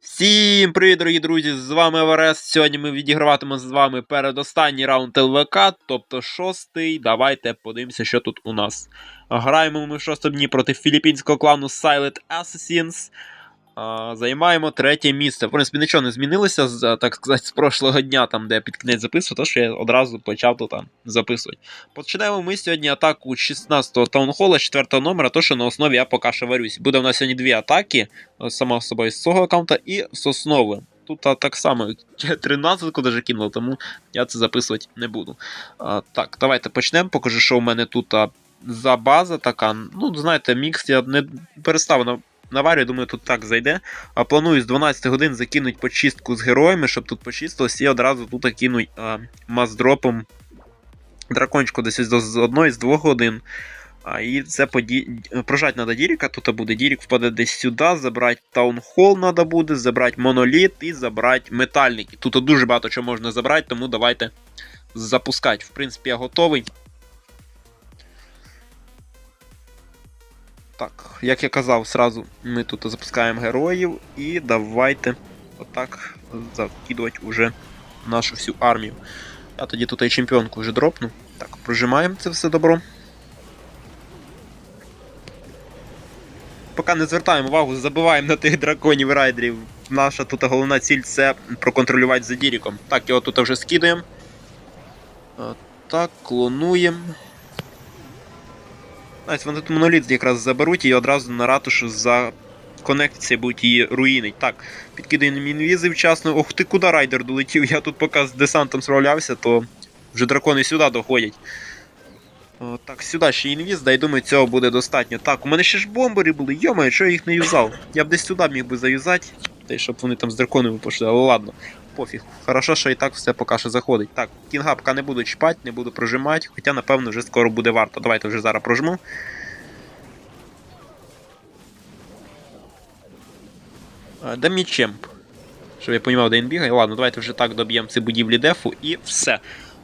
Всім привіт, дорогі друзі! З вами Еверест. Сьогодні ми відіграватимемо з вами передостанній раунд ЛВК, тобто шостий. Давайте подивимося, що тут у нас. Граємо ми в шостому дні проти філіппінського клану Silent Assassins. Займаємо третє місце. В принципі, нічого не змінилося так сказати, з прошлого дня, там, де я під кінець записував, то що я одразу почав тут а, записувати. Починаємо ми сьогодні атаку 16-го таунхола, 4-го номера, то що на основі я поки що варюсь. Буде у нас сьогодні дві атаки, е, сама собою з цього аккаунта і з основи. Тут а, так само 13-ку даже кинув, тому я це записувати не буду. А, так, давайте почнемо. Покажу, що у мене тут а, за база така. Ну, знаєте, мікс я не перестав. Наварю, думаю, тут так зайде. А планую з 12 годин закинуть почистку з героями, щоб тут почистилось, і одразу тут кинуть а, маздропом дракончику десь з одної з двох годин. А, і це поді... прожать треба Діріка, тут буде Дірік впаде десь сюди, забрати таунхол треба буде, забрати моноліт і забрати метальники. Тут дуже багато чого можна забрати, тому давайте запускати. В принципі, я готовий. Так, як я казав, сразу ми тут запускаємо героїв і давайте отак закидувати уже нашу всю армію. Я тоді тут і чемпіонку вже дропну. Так, прожимаємо це все добро. Поки не звертаємо увагу, забиваємо на тих драконів райдерів. Наша тут головна ціль це проконтролювати за Діріком. Так, його тут вже скидуємо. Е, Так, клонуємо. Знаєте, вони тут моноліт якраз заберуть і одразу на ратушу за конекція будуть її руїнить. Так, підкидаємо інвізи вчасно. Ох ти куди райдер долетів? Я тут поки з десантом справлявся, то вже дракони сюди доходять. О, так, сюди ще інвіз, да й думаю, цього буде достатньо. Так, у мене ще ж бомбери були, йомаю, що я їх не юзав. Я б десь сюди міг би заюзати, щоб вони там з драконами пішли, але ладно, пофіг. Хорошо, що і так все поки що заходить. Так, кінга поки не буду чіпати, не буду прожимати, хоча, напевно, вже скоро буде варто. Давайте вже зараз прожму. А, Де мій чемп? Щоб я розумів, де він бігає. Ладно, давайте вже так доб'ємо ці будівлі дефу і все.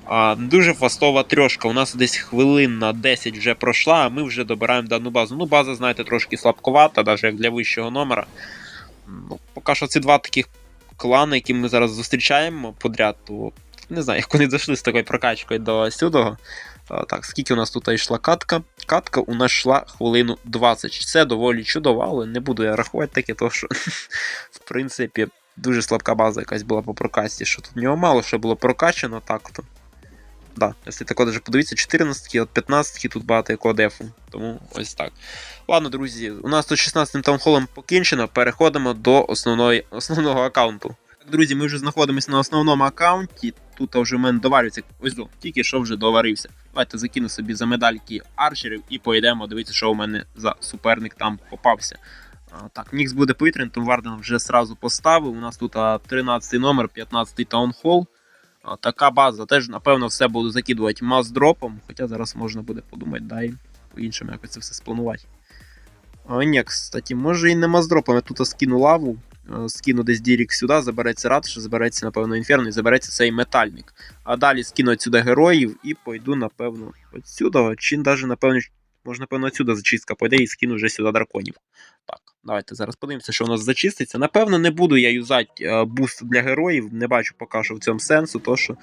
А, Дуже фастова трьошка. У нас десь хвилин на 10 вже пройшла, а ми вже добираємо дану базу. Ну, база, знаєте, трошки слабковата, навіть як для вищого номера. Ну, Поки що ці два таких клани, які ми зараз зустрічаємо подряд, то не знаю, як вони зайшли з такою прокачкою до сюдого. Так, скільки у нас тут йшла катка? Катка у нас йшла хвилину 20. Це доволі чудово, але не буду я рахувати таке, тому що, в принципі, дуже слабка база якась була по прокасті, що тут в нього мало що було прокачано так-то. Да, якщо тако даже подивитися, 14 от 15 тут багато якого дефу. Тому ось так. Ладно, друзі, у нас тут 16 таунхолом покінчено. Переходимо до основної, основного аккаунту. Так, друзі, ми вже знаходимося на основному аккаунті. Тут вже в мене доварюється. Ось до, тільки що вже доварився. Давайте закину собі за медальки арчерів і поїдемо дивитися, що у мене за суперник там попався. А, Так, Нікс буде повітряний, тому Варден вже сразу поставив. У нас тут а, 13 номер, 15 таунхол. Така база. Теж, напевно, все буду закидувати мас-дропом. Хоча зараз можна буде подумати, да, і по-іншому якось це все спланувати. А, ні, кстати, може і не мас-дропом. Я тут скину лаву, скину десь Дірік сюди, забереться ратуша, забереться, напевно, інферно і забереться цей метальник. А далі скину отсюди героїв і пойду, напевно, отсюди. Чи навіть, напевно, може, напевно, отсюди зачистка пойде і скину вже сюди драконів. Так, давайте зараз подивимося, що у нас зачиститься. Напевно, не буду я юзати е, буст для героїв, не бачу поки що в цьому сенсу, то що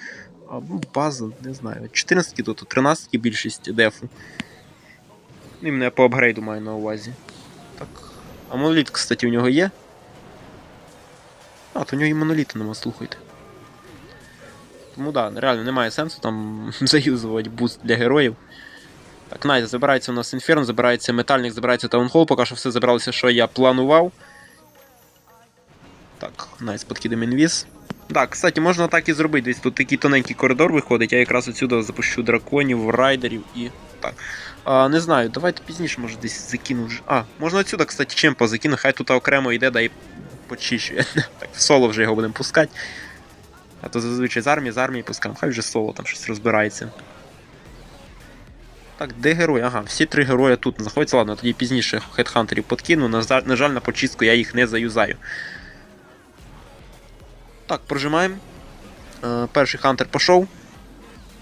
ну, база, не знаю. 14 тут, 13 більшість дефу. Іменно я по апгрейду маю на увазі. Так. А моноліт, кстати, у нього є. А, то у нього і моноліта нема, слухайте. Тому да, реально немає сенсу там заюзувати буст для героїв. Так, Найт, забирається у нас інферно, забирається метальник, забирається таунхол, поки що все забралося, що я планував. Так, Найс, подкидемо інвіз. Так, кстати, можна так і зробити. Десь тут такий тоненький коридор виходить, я якраз отсюди запущу драконів, райдерів і. Так. А, Не знаю, давайте пізніше, може, десь закину вже. А, можна отсюди, кстати, чемпа закину, хай тут окремо йде, да і почищує. Так, в соло вже його будемо пускати. А то зазвичай з армії, з армії пускаємо, хай вже соло там щось розбирається. Так, де герої? Ага, всі три герої тут знаходяться. Ладно, тоді пізніше хедхантерів подкину. На, жаль, на почистку я їх не заюзаю. Так, прожимаємо. Е, перший хантер пішов.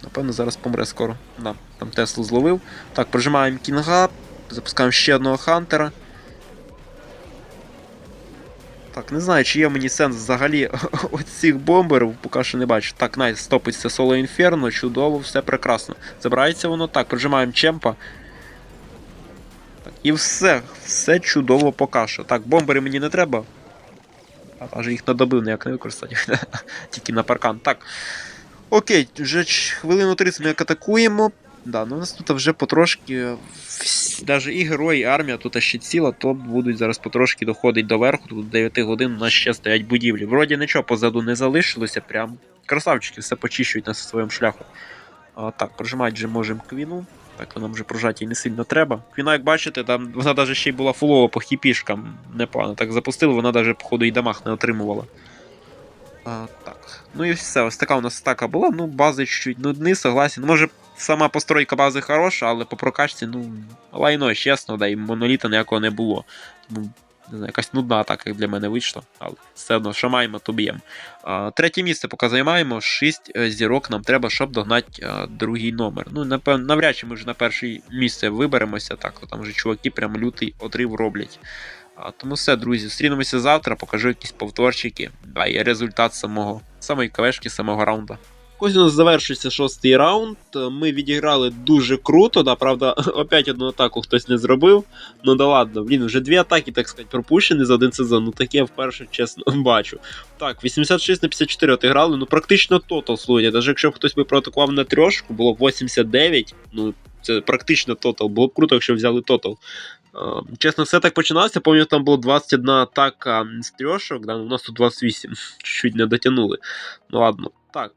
Напевно, зараз помре скоро. Да, там Теслу зловив. Так, прожимаємо кінга. Запускаємо ще одного хантера. Так, не знаю, чи є мені сенс взагалі оцих бомберів, поки що не бачу. Так, найс, стопиться соло інферно, чудово, все прекрасно. Забирається воно так, прожимаємо чемпа. Так, і все, все чудово поки що. Так, бомбери мені не треба. Аж їх надобив, ніяк не використати. Тільки на паркан. Так. Окей, вже хвилину 30 ми як атакуємо. Да, ну у нас тут вже потрошки. Навіть і герої, і армія тут ще ціла, то будуть зараз потрошки доходить до верху. Тут 9 годин у нас ще стоять будівлі. Вроді нічого позаду не залишилося, прям красавчики все почищують на своєму шляху. А, так, прожимати вже можемо квіну. Так, нам вже прожати її не сильно треба. Квіна, як бачите, там вона навіть ще й була фулова по хіпішкам. Непогано так запустили, вона навіть, походу, і дамаг не отримувала. А, так. Ну і все, ось така у нас стака була. Ну, бази чуть нудні, согласен. Може, сама постройка бази хороша, але по прокачці, ну, лайно, чесно, да, і моноліта ніякого не було. Тому, не знаю, якась нудна атака як для мене вийшла, але все одно, що маємо, то б'ємо. Третє місце поки займаємо. 6 зірок нам треба, щоб догнати а, другий номер. Ну, напевно, навряд чи ми вже на перше місце виберемося, так, там вже чуваки прям лютий отрив роблять. Тому все, друзі, зустрінемося завтра, покажу якісь повторчики. Да, і результат самого самої кавешки, самого раунда. Ось у нас завершується шостий раунд. Ми відіграли дуже круто, да, правда, опять одну атаку хтось не зробив. Ну да ладно, блін, вже дві атаки, так сказати, пропущені за один сезон. Ну таке вперше, чесно, бачу. Так, 86 на 54 отіграли, ну практично тотал, слухайте. Навіть якщо хтось би проатакував на трьошку, було б 89, ну це практично тотал. Було б круто, якщо взяли тотал. Е, Чесно, все так починалося. Пам'ятаю, там було 21 атака з трьошок, да, у нас тут 28, чуть-чуть не дотягнули. Ну ладно. Так,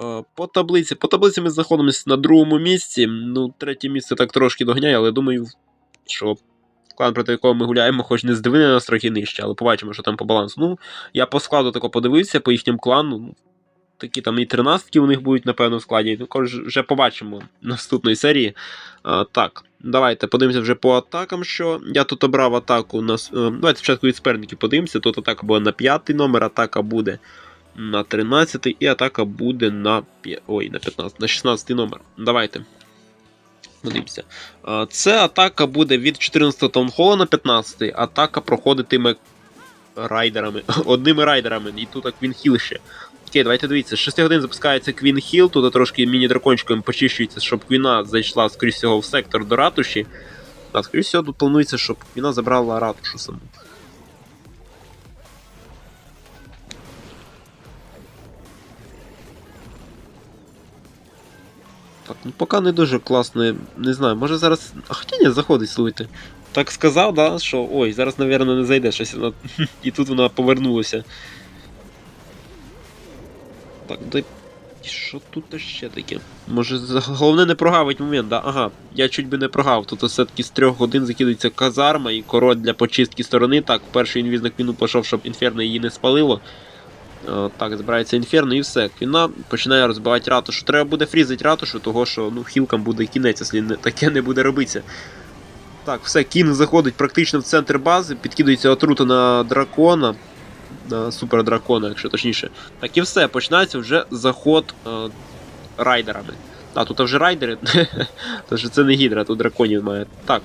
е, по таблиці. По таблиці ми знаходимося на другому місці. Ну, третє місце так трошки доганяє, але думаю, що клан, проти якого ми гуляємо, хоч не здивини нас трохи нижче, але побачимо, що там по балансу. Ну, я по складу тако подивився, по їхньому клану. Ну, такі там і 13 у них будуть, напевно, в складі. Також вже побачимо наступної серії. А, так, давайте подивимося вже по атакам. що Я тут обрав атаку на. е, Давайте спочатку від суперників подивимося. Тут атака буде на 5 номер, атака буде на 13 і атака буде на. Ой, на 15, на 16 номер. Давайте. Подивимося. Це атака буде від 14 таунхола на 15. Атака проходитиме райдерами. Одними райдерами. І тут Квін Хіл ще. Окей, давайте дивіться. З 6 годин запускається Квін Хіл, тут трошки міні-дракончиком почищується, щоб Квіна зайшла, скоріш всього, в сектор до ратуші. А, скоріш всього, тут планується, щоб Квіна забрала ратушу саму. Так, ну поки не дуже класно, не знаю, може зараз. А хоча ні, заходить, слухайте. Так сказав, да, що ой, зараз, напевно, не зайде щось. І тут вона повернулася. Так, дай. Що тут ще таке? Може, головне не прогавить момент, да? Ага, я чуть би не прогав. Тут все-таки з трьох годин закидується казарма і король для почистки сторони. Так, перший інвіз на квіну пішов, щоб інферно її не спалило. Е, Так, збирається інферно і все. Квіна починає розбивати ратушу. Треба буде фрізити ратушу, того що ну, хілкам буде кінець, якщо таке не буде робитися. Так, все, кінг заходить практично в центр бази, підкидується отрута на дракона. На супер дракона, якщо точніше. Так і все, починається вже заход е, райдерами. А, тут вже райдери. Тож це не гідра, тут драконів має. Так.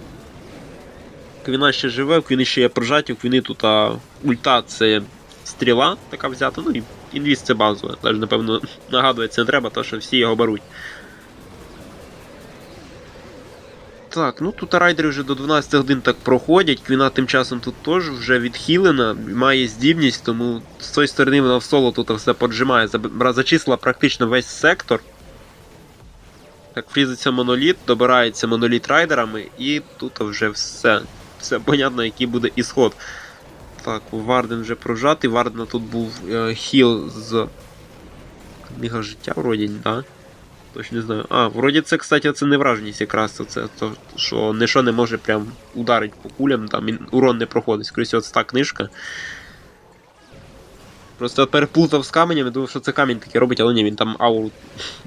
Квіна ще живе, Квіни ще є прожаті, в Квіни тут а, ульта це стріла така взята, ну і інвіз це базове. Навіть, напевно, нагадувати не треба, тому що всі його беруть. Так, ну тут райдери вже до 12 годин так проходять. Квіна тим часом тут теж вже відхилена, має здібність, тому з цієї сторони вона в соло тут все поджимає. Зачислила практично весь сектор. Так, фрізиться моноліт, добирається моноліт райдерами, і тут вже все. Все понятно, який буде ісход. Так, Варден вже прожатий. Вардена тут був е, хіл з. Книга життя, вроді, да? Точно не знаю. А, вроді це, кстати, це не враженість якраз. Це то, що ніщо не може прям ударити по кулям, там урон не проходить. Скоріше, от та книжка. Просто переплутав з каменем, думав, що це камінь таке робить, але ні, він там ауру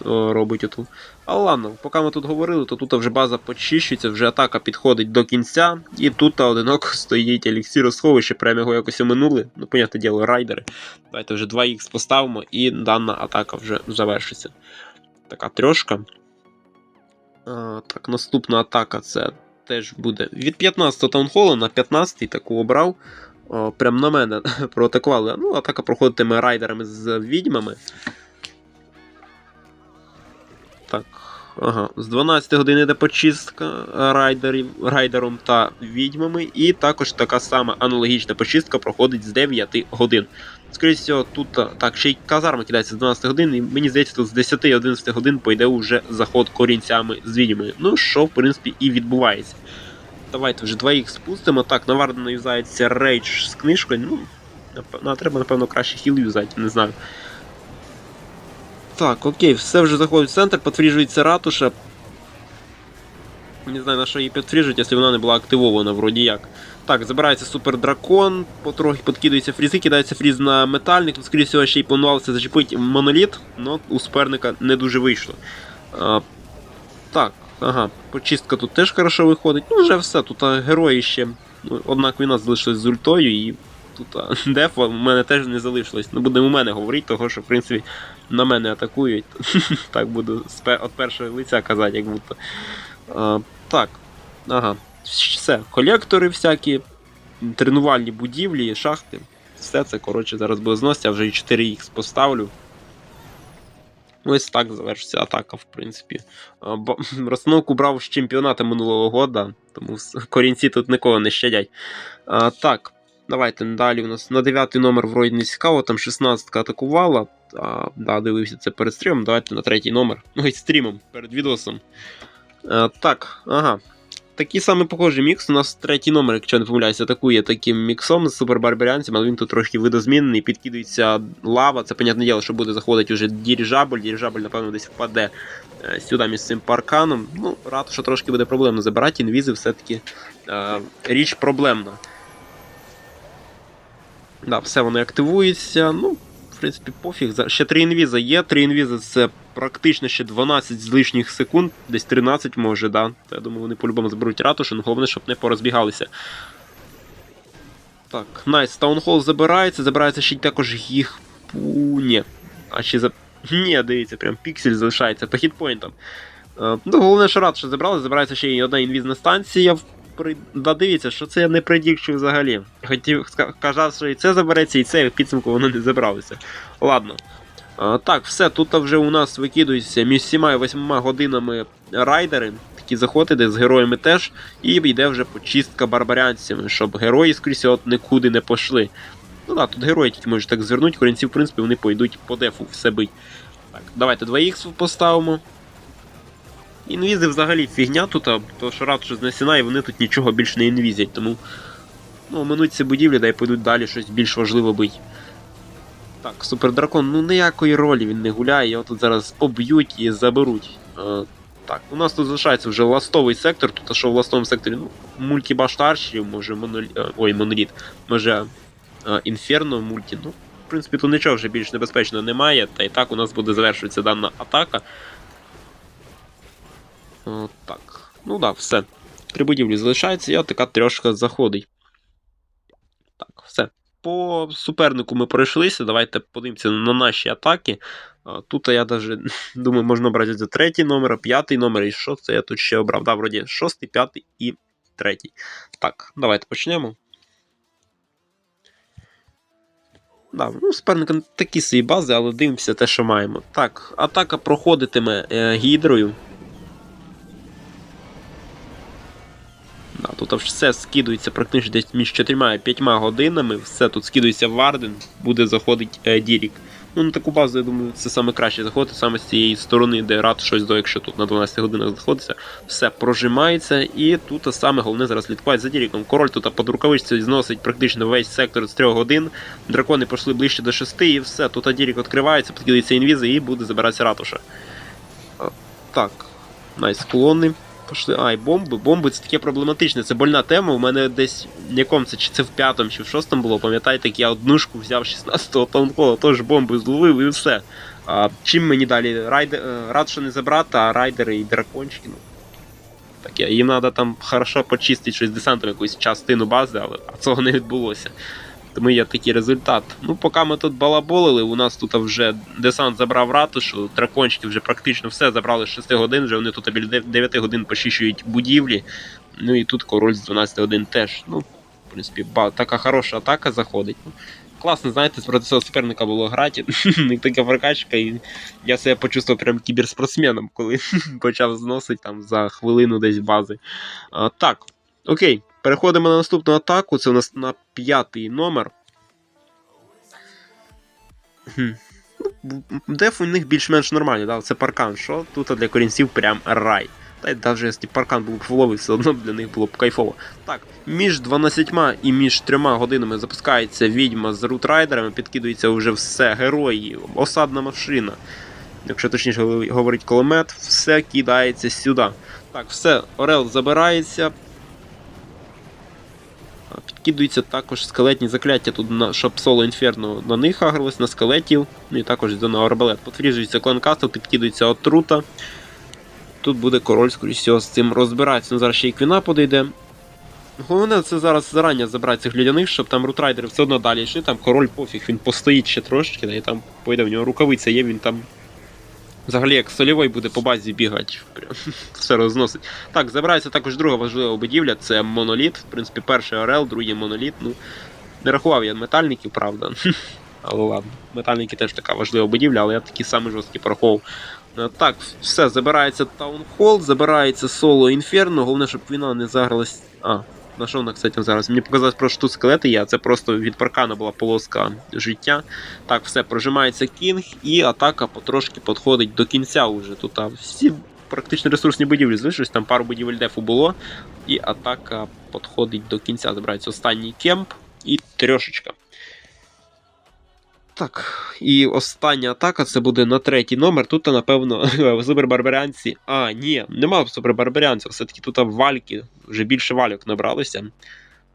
робить оту. Але ладно, поки ми тут говорили, то тут вже база почищується, вже атака підходить до кінця, і тут одиноко стоїть еліксіросховище, прямо його якось оминули. Ну, понятне діло, райдери. Давайте вже 2х поставимо, і дана атака вже завершиться. Така трьошка. А, так, наступна атака це теж буде від 15 таунхола на 15-й таку обрав. О, прям на мене проатакували. Ну, атака проходитиме райдерами з відьмами. Так. Ага, з 12 години йде почистка райдерів, райдером та відьмами, і також така сама аналогічна почистка проходить з 9 годин. Скоріше всього, тут так, ще й казарма кидається з 12 годин, і мені здається, тут з 10-11 годин пойде уже заход корінцями з відьмами. Ну, що, в принципі, і відбувається. Давайте вже двоїх спустимо. Так, на Вардена юзається рейдж з книжкою. Ну, напевно, треба, напевно, краще хіл юзати, не знаю. Так, окей, все вже заходить в центр, підфріжується ратуша. Не знаю, на що її підфріжують, якщо вона не була активована, вроді як. Так, забирається супер дракон, потрохи підкидується фрізи, кидається фріз на метальник. Тут, скоріше всього, ще й планувалося зачепити моноліт, але у суперника не дуже вийшло. А, так, ага, почистка тут теж хорошо виходить. Ну, вже все, тут а, герої ще. Ну, однак війна залишилась з ультою і тут а, дефа в мене теж не залишилось. Не будемо у мене говорити, того що, в принципі, на мене атакують. так буду от першого лиця казати, як будто. Так, ага. Все, колектори всякі, тренувальні будівлі, шахти. Все це, коротше, зараз буде зносити, я вже і 4х поставлю. Ось так завершиться атака, в принципі. Розстановку брав з чемпіоната минулого года, тому корінці тут нікого не щадять. А, так, давайте далі у нас на 9 номер вроді не цікаво, там 16-ка атакувала. А, да, дивився це перед стрімом. Давайте на третій номер. Ой, стрімом, перед відосом. А, так, ага. Такий самий похожий мікс. У нас третій номер, якщо не помиляюся, атакує таким міксом з супербарбарянцем, але він тут трошки видозмінений, підкидується лава. Це, понятне діло, що буде заходити вже діріжабль. Діріжабль, напевно, десь впаде е, сюди між цим парканом. Ну, ратуша трошки буде проблемно забирати, інвізи все-таки е, річ проблемна. Да, все воно активується. Ну, в принципі, пофіг. Ще три інвіза є. Три інвіза це практично ще 12 з лишніх секунд, десь 13 може, да. Я думаю, вони по-любому заберуть ратушу, ну головне, щоб не порозбігалися. Так, найс, Таунхол забирається, забирається ще й також їх. Ні. А ще за. Ні, дивіться, прям піксель залишається по хітпоінтам. Е, ну, головне, що ратуша забрали, забирається ще й одна інвізна станція. При... Да, дивіться, що це я не предікчу взагалі. Хотів казав, що і це забереться, і це в підсумку воно не забралося. Ладно. А, так, все, тут вже у нас викидуються між 7 і 8 годинами райдери, такі заходи з героями теж, і йде вже почистка барбарянцями, щоб герої скрізь от нікуди не пішли. Ну так, тут герої тільки можуть так звернути, корінці, в принципі, вони пойдуть по дефу все бить. Так, давайте 2х поставимо. Інвізи взагалі фігня тут, а то що ратуша знесена, і вони тут нічого більше не інвізять, тому. Ну, оминуть ці будівлі, да й пойдуть далі щось більш важливе бить. Так, супердракон, ну ніякої ролі він не гуляє, його тут зараз поб'ють і заберуть. Е, так, у нас тут залишається вже ластовий сектор, тут що в ластовому секторі, ну, мультібашт арчерів, може моноліт. Ой, моноліт, може е, інферно мульті. Ну, в принципі, тут нічого вже більш небезпечного немає, та і так у нас буде завершуватися дана атака. О, так. Ну да, все. Три будівлі залишається, і така трьошка заходить. По супернику ми пройшлися. Давайте подивимося на наші атаки. Тут я даже думаю, можна брати за третій номер, п'ятий номер, і це я тут ще обрав? Да, вроді шостий, п'ятий і третій. Так, давайте почнемо. Да, ну, суперника такі свої бази, але дивимося те, що маємо. Так, атака проходитиме е, гідрою. Да, тут все скидується практично десь між 4-5 годинами. Все тут скидується в Варден, буде заходить е, Дірік. Ну, на таку базу, я думаю, це саме краще заходити саме з цієї сторони, де рад щось до, якщо тут на 12 годинах знаходиться, все прожимається, і тут саме головне зараз слідкувати за Діріком. Король тут під рукавичцю зносить практично весь сектор з 3 годин. Дракони пішли ближче до 6, і все. Тут Дірік відкривається, підкидається інвізи і буде забиратися ратуша. Так, найс клони. Пошли. А, бомби. Бомби це таке проблематичне. Це больна тема. У мене десь в якому це, чи це в п'ятому, чи в шостому було. Пам'ятаєте, як я однушку взяв 16-го таунхола, теж бомби зловив і все. А, чим мені далі? Райдер, е, рад, що не забрати, а райдери і дракончики. Ну, таке. Їм треба там хорошо почистити щось десантом, якусь частину бази, але цього не відбулося. Тому є такий результат. Ну, поки ми тут балаболили, у нас тут вже десант забрав ратушу, дракончики вже практично все забрали з 6 годин, вже вони тут біля 9 годин почищують будівлі. Ну і тут король з 12 годин теж. Ну, в принципі, така хороша атака заходить. Ну, Класно, знаєте, проти цього суперника було грати. І така прокачка, і я себе почувствував прям кіберспортсменом, коли почав зносити там за хвилину десь бази. А, так, окей, переходимо на наступну атаку. Це у нас на п'ятий номер. Ну, Деф у них більш-менш нормальний, да? це паркан, що тут для корінців прям рай. Та й навіть якщо паркан був б фуловий, все одно для них було б кайфово. Так, між 12 і між 3 годинами запускається відьма з рутрайдерами, підкидується вже все, герої, осадна машина. Якщо точніше говорить кулемет, все кидається сюди. Так, все, Орел забирається. А, також скелетні закляття, тут на, щоб соло інферно на них агрилось, на скелетів, ну і також на арбалет. Подфріжується клан Кастл, підкидується отрута. Тут буде король, скоріш всього, з цим розбиратися. Ну, зараз ще і квіна подійде. Головне це зараз зарані забрати цих людяних, щоб там рутрайдери все одно далі йшли, там король пофіг, він постоїть ще трошечки, да, і там пойде, в нього рукавиця є, він там. Взагалі, як сольовий буде по базі бігати, все розносить. Так, забирається також друга важлива будівля, це моноліт. В принципі, перший Орел, другий моноліт. Ну, не рахував я метальників, правда. Але ладно, метальники теж така важлива будівля, але я такі самі жорсткі пораховував. Е, Так, все, забирається Таунхол, забирається соло Інферно. Головне, щоб війна не загралась. А, на що вона, кстати, зараз? Мені показалось, просто тут скелети є, це просто від паркана була полоска життя. Так, все, прожимається кінг, і атака потрошки підходить до кінця уже. Тут а, всі практично ресурсні будівлі залишились, там пару будівель дефу було. І атака підходить до кінця. Забирається останній кемп і трьошечка. Так, і остання атака це буде на третій номер. Тут, напевно, супербарбарянці. А, ні, нема супербарбарянців, все-таки тут вальки, вже більше вальок набралося.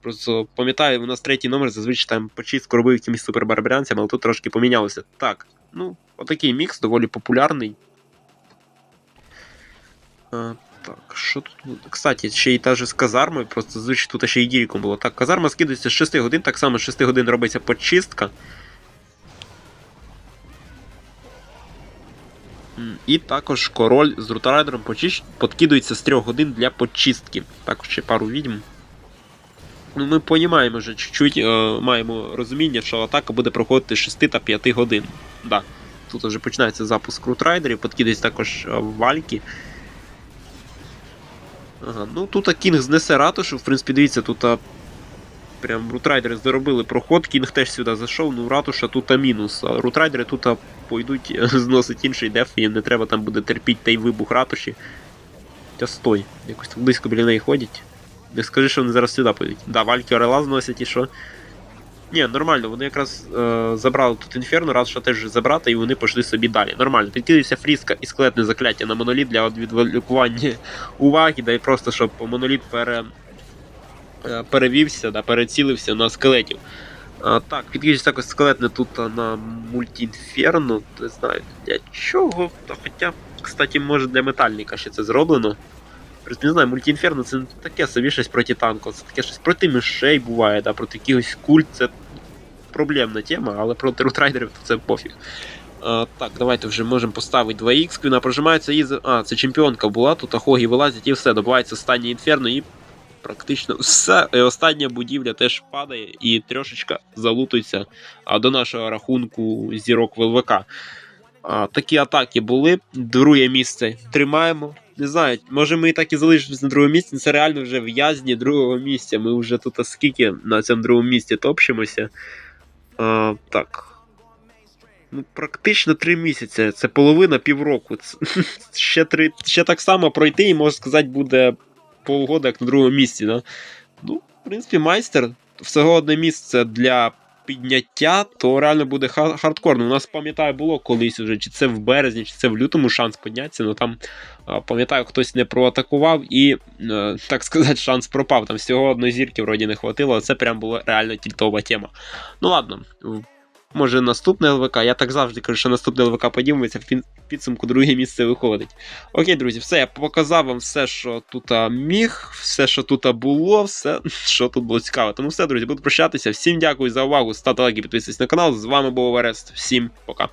Просто пам'ятаю, у нас третій номер зазвичай там почистку робив якимись супербарбарянцями, але тут трошки помінялося. Так, ну, отакий мікс доволі популярний. А, так, що тут? Кстати, ще й та же з казармою, просто зазвичай тут ще й діріком було. Так, казарма скидується з 6 годин, так само з 6 годин робиться почистка. І також король з рутрайдером почищ... подкидується з 3 годин для почистки. Також ще пару відьм. Ну, ми розуміємо вже чуть-чуть, е, маємо розуміння, що атака буде проходити 6 та 5 годин. Да. Тут вже починається запуск рутрайдерів, подкидується також е, вальки. Ага, ну тут Кінг знесе ратушу, в принципі, дивіться, тут а, прям рутрайдери заробили проход, Кінг теж сюди зайшов, ну ратуша тут мінус. А рутрайдери тут пойдуть зносить інший деф, їм не треба там буде терпіти той вибух ратуші. Та стой, якось так близько біля неї ходять. Не скажи, що вони зараз сюди поїдуть. Да, вальки орела зносять і що. Ні, нормально, вони якраз е, забрали тут інферно, раз що теж забрати, і вони пішли собі далі. Нормально. Підкидується фрізка і скелетне закляття на моноліт для відволікування уваги, да і просто щоб моноліт пере, перевівся, да, перецілився на скелетів. А, так, підкидується також скелетне тут на мультіінферно, не знаю для чого. Та хоча, кстати, може для метальника ще це зроблено. Просто не знаю, мультіінферно це не таке собі щось проти танку, це таке щось проти мишей буває, да, проти якихось культ, це проблемна тема, але проти рутрайдерів це пофіг. А, так, давайте вже можемо поставити 2х, вона прожимається і. А, це чемпіонка була, тут ахоги вилазять і все, добувається останнє інферно і практично все. Остання будівля теж падає і трошечка залутується до нашого рахунку зірок в А, такі атаки були. Друге місце тримаємо. Не знаю, може ми і так і залишимось на другому місці. Це реально вже в'язні другого місця. Ми вже тут скільки на цьому другому місці топчемося. А, так. Ну, практично три місяці. Це половина півроку. Це, ще, три, ще так само пройти, і можна сказати, буде полгода, як на другому місці. Да? Ну, в принципі, майстер. Всього одне місце для підняття, то реально буде хардкорно. У нас пам'ятаю, було колись уже, чи це в березні, чи це в лютому шанс піднятися. Ну там пам'ятаю, хтось не проатакував і, е, так сказати, шанс пропав. Там всього одної зірки вроді не хватило, це прям була реально тільтова тема. Ну ладно. Може наступне ЛВК. Я так завжди кажу, що наступне ЛВК подивимося, в підсумку друге місце виходить. Окей, друзі, все, я показав вам все, що тут міг, все, що тут було, все, що тут було цікаво. Тому все, друзі, буду прощатися. Всім дякую за увагу. Ставте лайки, підписуйтесь на канал. З вами був Верест. Всім пока.